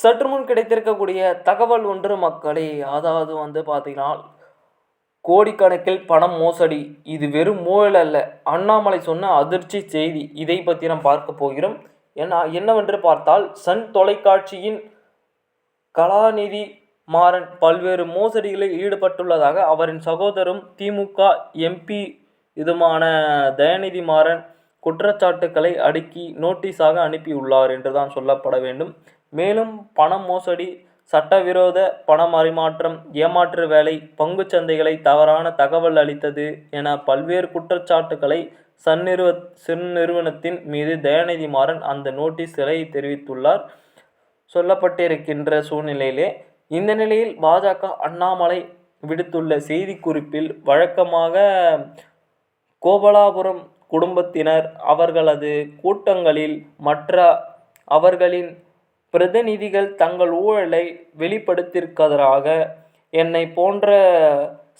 சற்று முன் கிடைத்திருக்கக்கூடிய தகவல் ஒன்று மக்களே. அதாவது வந்து பார்த்தீங்கன்னா கோடிக்கணக்கில் பணம் மோசடி. இது வெறும் மூழல் அல்ல. அண்ணாமலை சொன்ன அதிர்ச்சி செய்தி. இதை பற்றி நாம் பார்க்க போகிறோம். ஏன்னா என்னவென்று பார்த்தால் சன் தொலைக்காட்சியின் கலாநிதி மாறன் பல்வேறு மோசடிகளில் ஈடுபட்டுள்ளதாக அவரின் சகோதரும் திமுக எம்பி இதுமான தயாநிதி மாறன் குற்றச்சாட்டுக்களை அடுக்கி நோட்டீஸாக அனுப்பியுள்ளார் என்றுதான் சொல்லப்பட வேண்டும். மேலும் பண மோசடி சட்டவிரோத பண பரிமாற்றம் ஏமாற்று வேலை பங்கு சந்தைகளை தவறான தகவல் அளித்தது என பல்வேறு குற்றச்சாட்டுக்களை சந்நிறுவ சிறுநிறுவனத்தின் மீது தயாநிதி மாறன் அந்த நோட்டீஸ்களை தெரிவித்துள்ளார். சொல்லப்பட்டிருக்கின்ற சூழ்நிலையிலே இந்த நிலையில் பாஜக அண்ணாமலை விடுத்துள்ள செய்திக்குறிப்பில் வழக்கமாக கோபலாபுரம் குடும்பத்தினர் அவர்களது கூட்டங்களில் மற்ற அவர்களின் பிரதிநிதிகள் தங்கள் ஊழலை வெளிப்படுத்தியிருப்பதாக என்னை போன்ற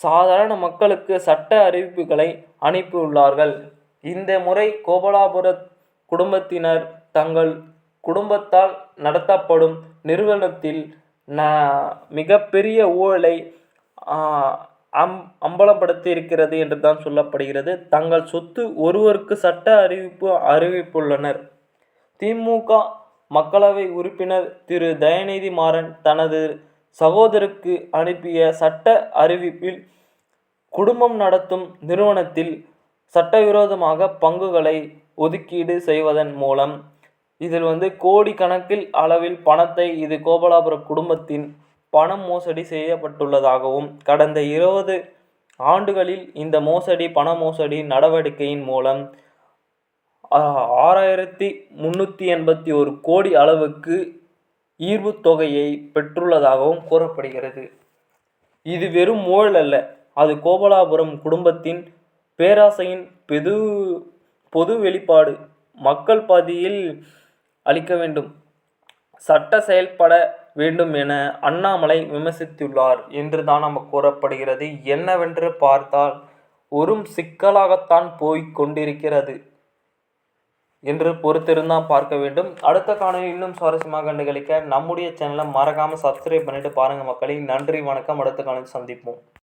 சாதாரண மக்களுக்கு சட்ட அறிவிப்புகளை அனுப்பியுள்ளார்கள். இந்த முறை கோபலாபுர குடும்பத்தினர் தங்கள் குடும்பத்தால் நடத்தப்படும் நிறுவனத்தில் ந மிகப்பெரிய ஊழலை அம் அம்பலப்படுத்தி இருக்கிறது என்று தான் சொல்லப்படுகிறது. தங்கள் சொத்து ஒருவருக்கு சட்ட அறிவிப்பு அறிவிப்புள்ளனர். திமுக மக்களவை உறுப்பினர் திரு. தயநிதி மாறன் தனது சகோதரருக்கு அனுப்பிய சட்ட அறிவிப்பில் குடும்பம் நடத்தும் நிறுவனத்தில் சட்டவிரோதமாக பங்குகளை ஒதுக்கீடு செய்வதன் மூலம் இதில் வந்து கோடி கணக்கில் அளவில் பணத்தை இது கோபாலாபுர குடும்பத்தின் பணம் மோசடி செய்யப்பட்டுள்ளதாகவும் கடந்த இருபது ஆண்டுகளில் இந்த மோசடி பண மோசடி நடவடிக்கையின் மூலம் ஆறாயிரத்தி முந்நூற்றி எண்பத்தி ஒரு கோடி அளவுக்கு ஈர்வு தொகையை பெற்றுள்ளதாகவும் கூறப்படுகிறது. இது வெறும் ஊழல் அல்ல அது கோபலாபுரம் குடும்பத்தின் பேராசையின் பெது பொது வெளிப்பாடு. மக்கள் பாதியில் அளிக்க வேண்டும். சட்ட செயல்பட வேண்டும் என அண்ணாமலை விமர்சித்துள்ளார் என்று தான் நம்ம கூறப்படுகிறது. என்னவென்று பார்த்தால் ஒரு சிக்கலாகத்தான் போய்க் கொண்டிருக்கிறது என்று பொறுத்திருந்தான் பார்க்க வேண்டும். அடுத்த காணொலி இன்னும் சுவாரஸ்யமாக கண்டுகளிக்க நம்முடைய சேனலை மறக்காமல் சப்ஸ்கிரைப் பண்ணிட்டு பாருங்கள் மக்களே. நன்றி வணக்கம். அடுத்த காணொலி சந்திப்போம்.